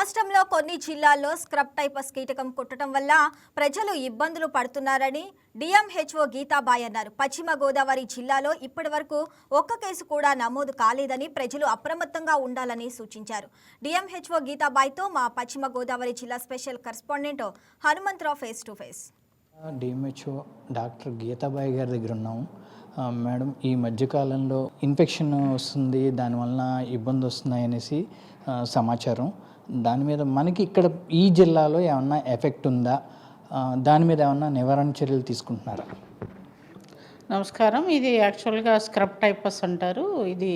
రాష్ట్రంలో కొన్ని జిల్లాల్లో స్క్రబ్ టైపస్ కీటకం కుట్టడం వల్ల ప్రజలు ఇబ్బందులు పడుతున్నారని డిఎంహెచ్ఓ గీతాబాయ్ అన్నారు. పశ్చిమ గోదావరి జిల్లాలో ఇప్పటి వరకు ఒక్క కేసు కూడా నమోదు కాలేదని ప్రజలు అప్రమత్తంగా ఉండాలని సూచించారు. డిఎంహెచ్ఓ గీతాబాయ్తో మా పశ్చిమ గోదావరి జిల్లా special correspondent Hanumantharao face to face. DMHO doctor Geetabai గారి దగ్గర ఉన్నాము మేడం ఈ మధ్యకాలంలో ఇన్ఫెక్షన్ వస్తుంది దానివల్ల ఇబ్బంది వస్తున్నాయి అనేసి సమాచారం. దాని మీద మనకి ఇక్కడ ఈ జిల్లాలో ఏమన్నా ఎఫెక్ట్ ఉందా? దాని మీద ఏమన్నా నివారణ చర్యలు తీసుకుంటున్నారా? నమస్కారం. ఇది యాక్చువల్గా స్క్రబ్ టైపస్ అంటారు. ఇది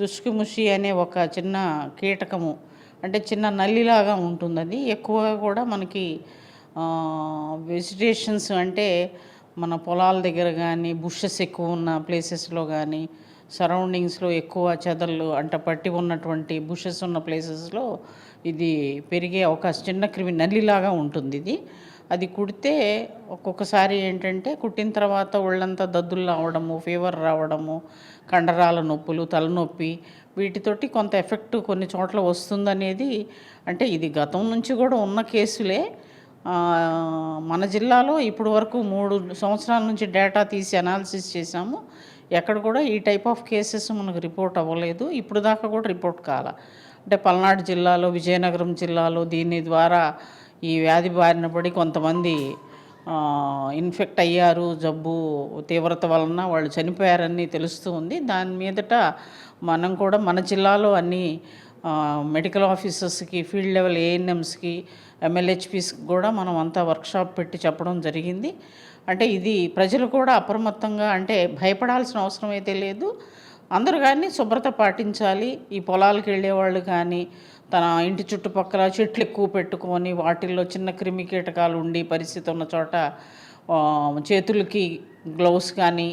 దుష్కిముషి అనే ఒక చిన్న కీటకము అంటే చిన్న నల్లిలాగా ఉంటుంది అది ఎక్కువగా కూడా మనకి వెజిటేషన్స్ అంటే మన పొలాల దగ్గర కానీ బుషెస్ ఎక్కువ ఉన్న ప్లేసెస్లో కానీ సరౌండింగ్స్లో ఎక్కువ చెదలు అంట పట్టి ఉన్నటువంటి బుషెస్ ఉన్న ప్లేసెస్లో ఇది పెరిగే అవకాశం చిన్న క్రిమి నల్లిలాగా ఉంటుంది ఇది. అది కుడితే ఒక్కొక్కసారి ఏంటంటే కుట్టిన తర్వాత ఒళ్ళంతా దద్దులు రావడము ఫీవర్ రావడము కండరాల నొప్పులు తలనొప్పి వీటితోటి కొంత ఎఫెక్ట్ కొన్ని చోట్ల వస్తుందనేది అంటే ఇది గతం నుంచి కూడా ఉన్న కేసులే. మన జిల్లాలో ఇప్పుడు వరకు మూడు సంవత్సరాల నుంచి డేటా తీసి అనాలిసిస్ చేశాము. ఎక్కడ కూడా ఈ టైప్ ఆఫ్ కేసెస్ మనకు రిపోర్ట్ అవ్వలేదు. ఇప్పుడు దాకా కూడా రిపోర్ట్ కాల. అంటే పల్నాడు జిల్లాలో విజయనగరం జిల్లాలో దీని ద్వారా ఈ వ్యాధి బారిన పడి కొంతమంది ఇన్ఫెక్ట్ అయ్యారు. జబ్బు తీవ్రత వలన వాళ్ళు చనిపోయారని తెలుస్తూ ఉంది. దాని మీదట మనం కూడా మన జిల్లాలో అన్ని మెడికల్ ఆఫీసర్స్కి ఫీల్డ్ లెవెల్ ఏఎన్ఎమ్స్కి ఎమ్మెల్హెచ్పిస్కి కూడా మనం అంతా వర్క్షాప్ పెట్టి చెప్పడం జరిగింది. అంటే ఇది ప్రజలు కూడా అప్రమత్తంగా అంటే భయపడాల్సిన అవసరం అయితే లేదు. అందరూ కానీ శుభ్రత పాటించాలి. ఈ పొలాలకు వెళ్ళేవాళ్ళు కానీ తన ఇంటి చుట్టుపక్కల చెట్లు ఎక్కువ పెట్టుకొని వాటిల్లో చిన్న క్రిమి కీటకాలు ఉండి పరిస్థితి ఉన్న చోట చేతులకి గ్లౌస్ కానీ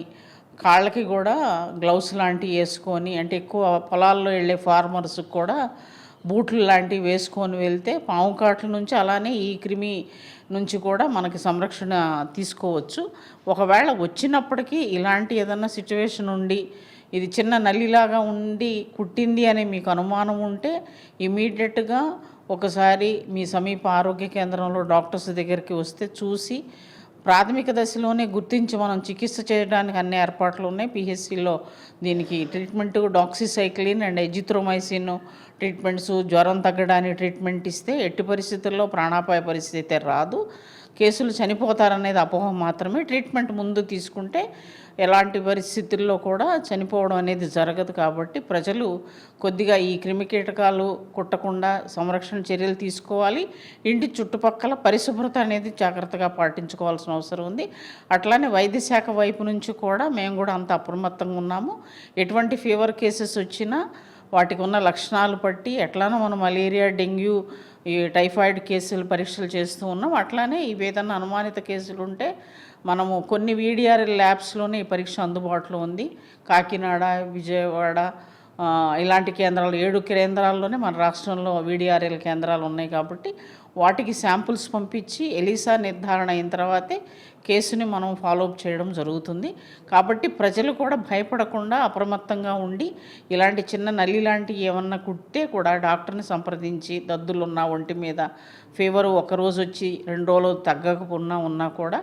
కాళ్ళకి కూడా గ్లౌస్ లాంటివి వేసుకొని అంటే ఎక్కువ పొలాల్లో వెళ్ళే ఫార్మర్స్కి కూడా బూట్లు లాంటివి వేసుకొని వెళ్తే పాము కాట్ల నుంచి అలానే ఈ క్రిమి నుంచి కూడా మనకి సంరక్షణ తీసుకోవచ్చు. ఒకవేళ వచ్చినప్పటికీ ఇలాంటి ఏదన్నా సిచ్యువేషన్ ఉండి ఇది చిన్న నల్లిలాగా ఉండి కుట్టింది అనే మీకు అనుమానం ఉంటే ఇమీడియట్గా ఒకసారి మీ సమీప ఆరోగ్య కేంద్రంలో డాక్టర్స్ దగ్గరికి వస్తే చూసి ప్రాథమిక దశలోనే గుర్తించి మనం చికిత్స చేయడానికి అన్ని ఏర్పాట్లు ఉన్నాయి. పిహెచ్సిలో దీనికి treatment doxycycline and azithromycin treatments జ్వరం తగ్గడానికి ట్రీట్మెంట్ ఇస్తే ఎట్టి పరిస్థితుల్లో ప్రాణాపాయ పరిస్థితి అయితే రాదు. కేసులు చనిపోతారనేది అపోహ మాత్రమే. ట్రీట్మెంట్ ముందు తీసుకుంటే ఎలాంటి పరిస్థితుల్లో కూడా చనిపోవడం అనేది జరగదు కాబట్టి ప్రజలు కొద్దిగా ఈ క్రిమికీటకాలు కుట్టకుండా సంరక్షణ చర్యలు తీసుకోవాలి. ఇంటి చుట్టుపక్కల పరిశుభ్రత అనేది జాగ్రత్తగా పాటించుకోవాల్సిన అవసరం ఉంది. అట్లానే వైద్య శాఖ వైపు నుంచి కూడా మేము కూడా అంత అప్రమత్తంగా ఉన్నాము. ఎటువంటి ఫీవర్ కేసెస్ వచ్చినా వాటికి ఉన్న లక్షణాలు బట్టి ఎట్లానో మనం మలేరియా డెంగ్యూ ఈ టైఫాయిడ్ కేసులు పరీక్షలు చేస్తూ ఉన్నాం. అట్లానే ఇవి ఏదన్నా అనుమానిత కేసులు ఉంటే మనము కొన్ని వీడిఆర్ఎల్ ల్యాబ్స్లోనే ఈ పరీక్ష అందుబాటులో ఉంది. కాకినాడ విజయవాడ ఇలాంటి కేంద్రాలు ఏడు కేంద్రాల్లోనే మన రాష్ట్రంలో వీడిఆర్ఎల్ కేంద్రాలు ఉన్నాయి కాబట్టి వాటికి శాంపుల్స్ పంపించి ఎలీసా నిర్ధారణ అయిన తర్వాతే కేసుని మనం ఫాలోఅప్ చేయడం జరుగుతుంది. కాబట్టి ప్రజలు కూడా భయపడకుండా అప్రమత్తంగా ఉండి ఇలాంటి చిన్న నల్లి లాంటివి ఏమన్నా కుట్టే కూడా డాక్టర్ని సంప్రదించి దద్దులున్న ఒంటి మీద ఫీవర్ ఒక రోజు వచ్చి రెండు రోజులు తగ్గకపోయినా ఉన్నా కూడా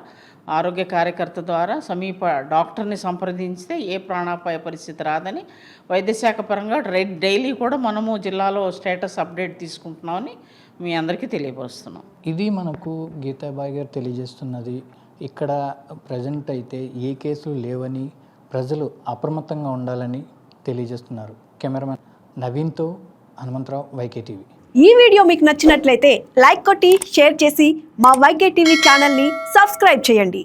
ఆరోగ్య కార్యకర్త ద్వారా సమీప డాక్టర్ని సంప్రదించితే ఏ ప్రాణాపాయ పరిస్థితి రాదని వైద్యశాఖ పరంగా డైలీ కూడా మనము జిల్లాలో స్టేటస్ అప్డేట్ తీసుకుంటున్నామని మీ అందరికీ తెలియపరుస్తున్నాం. ఇది మనకు గీతాబాయి గారు తెలియజేస్తున్నది ఇక్కడ ప్రజెంట్ అయితే ఏ కేసులు లేవని ప్రజలు అప్రమత్తంగా ఉండాలని తెలియజేస్తున్నారు. కెమెరామెన్ నవీన్తో హనుమంతరావు వైకే టీవీ ఈ వీడియో మీకు నచ్చినట్లయితే లైక్ కొట్టి షేర్ చేసి మా వైకే టీవీ ఛానల్ని సబ్స్క్రైబ్ చేయండి.